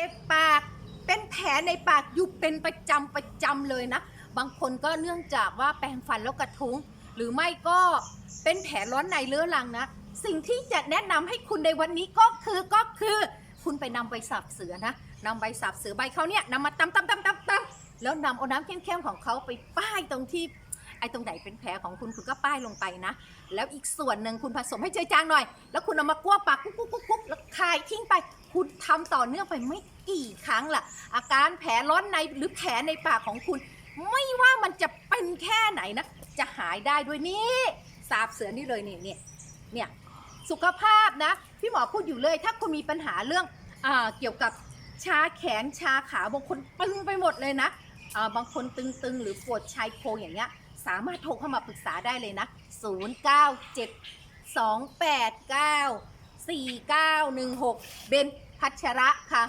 เจ็บปากเป็นแผลในปากอยู่เป็นประจำประจำเลยนะ บางคนก็เนื่องจากว่าแปรงฟันแล้วกระทุ้ง หรือไม่ก็เป็นแผลร้อนในเรื้อรังนะ สิ่งที่จะแนะนำให้คุณในวันนี้ก็คือก็คือ คุณไปนำใบสับเสือนะนำใบสับเสือใบเขาเนี่ยนำมาตำตำตำตำตำแล้วนำเอาน้ำเข้มๆของเขาไปป้ายตรงที่ ไอ้ตรงไหนเป็นแผลของคุณคุณก็ป้ายลงไปนะ แล้วอีกส่วนหนึ่งคุณผสมให้เจือจางหน่อย แล้วคุณเอามากั้วปากกุ๊กกุ๊กกุ๊กกุ๊กแล้วคายทิ้งไป คุณทำต่อเนื่องไปไม่กี่ครั้งล่ะ อาการแผลร้อนในหรือแผลในปากของคุณ ไม่ว่ามันจะเป็นแค่ไหนนะ จะหายได้ด้วยนี่สาบเสือนี่เลยนี่เนี่ยเนี่ยสุขภาพนะ พี่หมอพูดอยู่เลย ถ้าคุณมีปัญหาเรื่องอเกี่ยวกับชาแขนชาขาบางคนตึงไปหมดเลยนะบางคนตึงๆ หรือปวดชายโครงอย่างเงี้ย สามารถโทรเข้ามาปรึกษาได้เลยนะ 097 289 4916 เบนพัชระค่ะ